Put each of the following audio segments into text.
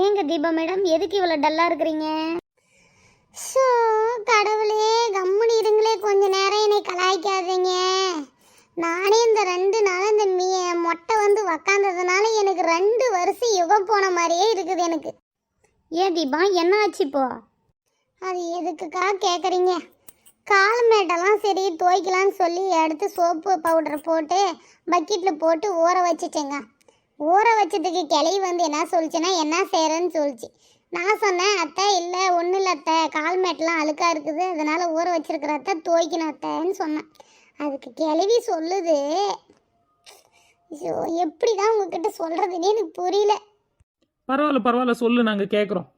ஏங்க தீபா மேடம் எதுக்கு இவ்வளோ டல்லாக இருக்கிறீங்க? ஷோ கடவுளே கம்முனு இருங்களே கொஞ்ச நேரம் என்னை கலாய்க்காதீங்க. நானே இந்த ரெண்டு நாள் இந்த மீ மொட்டை வந்து உக்காந்ததுனால எனக்கு ரெண்டு வருஷம் யுகம் போன மாதிரியே இருக்குது எனக்கு. ஏன் தீபா என்ன ஆச்சு இப்போ? அது எதுக்குக்கா கேட்குறீங்க கால் மேட்டெல்லாம் சரி துவைக்கலான்னு சொல்லி எடுத்து சோப்பு பவுடர் போட்டு பக்கெட்டில் போட்டு ஊற வச்சுட்டேங்க. ஊற வச்சதுக்கு கிளவி வந்து என்ன சொல்லிச்சுன்னா என்ன செய்கிறேன்னு சொல்லிச்சு. நான் சொன்னேன் அத்தை இல்லை ஒன்றும் இல்லை அத்தை. கால் மேட்டெலாம் அழுக்காக இருக்குது. அதனால் ஊற வச்சிருக்கிற அத்தை துவைக்கணும் அத்தைன்னு சொன்னேன். அதுக்கு கிளவி சொல்லுது ஐயோ எப்படி தான் உங்ககிட்ட சொல்கிறதுனே எனக்கு புரியல. பரவாயில்ல பரவாயில்ல சொல்லு நாங்கள் கேட்குறோம்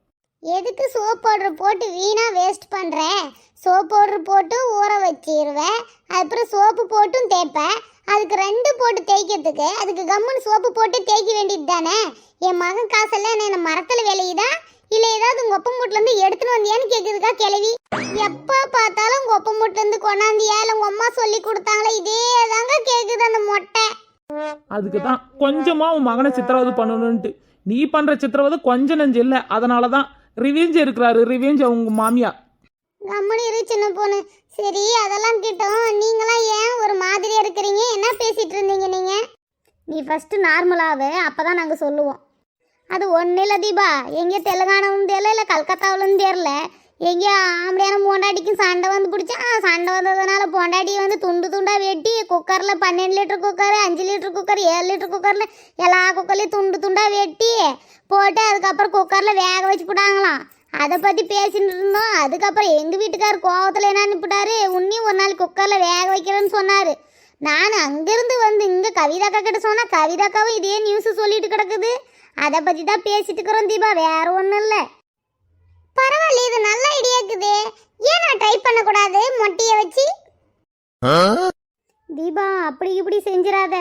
எதுக்கு சோப் பவுடர் போட்டு வீணாக வேஸ்ட் பண்ணுறேன் சோப் பவுடர் போட்டு ஊற வச்சிருவேன் அப்புறம் சோப்பு போட்டும் தேய்ப்பேன் அதுக்கு ரெண்டு போட்டு தேய்க்கிறதுக்கு அதுக்கு கம்முன்னு சோப்பு போட்டு தேய்க்க வேண்டியது தானே? என் மகன் காசெல்லாம் என்ன மரத்தில் விளையுதா? இல்லை ஏதாவது உங்கள் ஒப்பம் மூட்டிலேருந்து எடுத்துன்னு வந்தியான்னு கேட்குதுக்கா கிளவி எப்போ பார்த்தாலும் உங்கள் ஒப்பம் மூட்டிலேருந்து கொண்டாந்தியா? இல்லை உங்கள் அம்மா சொல்லி கொடுத்தாங்களே? இதே தாங்க கேட்குது அந்த மொட்டை. அதுக்கு தான் கொஞ்சமாக உன் மகனை சித்திரவதை பண்ணணுன்ட்டு நீ பண்ணுற சித்திரவதை கொஞ்சம் நெஞ்சு இல்லை. அதனால தான் ரிவேஞ்ச் இருக்கிறாரு ரிவேஞ்ச் அவங்க மாமியா கம்முனு இரு சின்ன பொண்ணு. சரி அதெல்லாம் கிட்டோம். நீங்களாம் ஏன் ஒரு மாதிரியா இருக்கிறீங்க? என்ன பேசிட்டு இருந்தீங்க நீங்க? நீ ஃபர்ஸ்ட் நார்மலாவே அப்பதான் நாங்க சொல்லுவோம். அது ஒன்றும் இல்லை தீபா. எங்கே தெலுங்கானாவும் தெரியல இல்லை கல்கத்தாவிலும் தெரியல எங்கேயோ ஆம்படியான போண்டாட்டிக்கும் சண்டை வந்து பிடிச்சா சண்டை வந்ததுனால பொண்டாட்டியை வந்து துண்டு துண்டாக வெட்டி குக்கரில் பன்னெண்டு லிட்டர் குக்கர் அஞ்சு லிட்டர் குக்கர் ஏழு லிட்டர் குக்கரில் எல்லா குக்கர்லையும் துண்டு துண்டாக வெட்டி போட்டு அதுக்கப்புறம் குக்கரில் வேக வச்சு போட்டாங்களாம். அதை பற்றி பேசிட்டு இருந்தோம் அதுக்கப்புறம் எங்கள் வீட்டுக்கார் கோவத்தில் என்ன அனுப்பிட்டாரு? உன்னையும் ஒரு நாள் குக்கரில் வேக வைக்கிறேன்னு சொன்னார். நான் அங்கேருந்து வந்து இங்கே கவிதாக்கா கிட்ட சொன்னால் கவிதாக்காவும் இதே நியூஸ் சொல்லிட்டு கிடக்குது. அதை பற்றி தான் பேசிட்டு இருக்கிறோம் தீபா வேற ஒன்றும் இல்லை. பரவாயில்ல இது நல்ல ஐடியா இருக்குது. ஏன் நான் ட்ரை பண்ணக்கூடாது? மொட்டையை வச்சு. தீபா அப்படி இப்படி செஞ்சிடாத.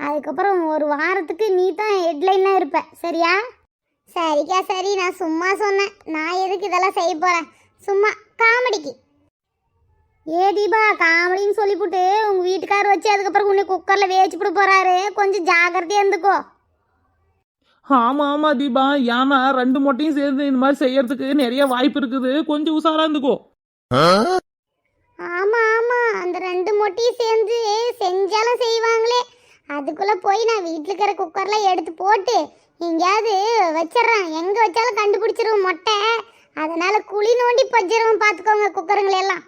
அதுக்கப்புறம் ஒரு வாரத்துக்கு நீ தான் ஹெட்லைன்லாம் இருப்ப. சரியா? சரிக்கா சரி. நான் சும்மா சொன்னேன். நான் எதுக்கு இதெல்லாம் செய்ய போறேன்? சும்மா காமெடிக்கு. ஏ தீபா காமெடின்னு சொல்லிவிட்டு உங்கள் வீட்டுக்காரர் வச்சு அதுக்கப்புறம் உன்னை குக்கரில் வேச்சு போட போகிறாரு கொஞ்சம் ஜாக்கிரதையாக இருந்துக்கோ. ஆமாம் ஆமாம் தீபா. ஏன்னா ரெண்டு மொட்டையும் சேர்ந்து இந்த மாதிரி செய்யறதுக்கு நிறைய வாய்ப்பு இருக்குது. கொஞ்சம் உஷாரா இருந்துக்கோ. அதுக்குள்ளே போய் நான் வீட்டில் இருக்கிற குக்கர்லாம் எடுத்து போட்டு எங்கேயாவது வச்சிட்றேன். எங்கே வச்சாலும் கண்டுபிடிச்சிருவோம் மொட்டை. அதனால் குழி நோண்டி பஜ்ஜிருவோம் பார்த்துக்கோங்க குக்கருங்களெல்லாம்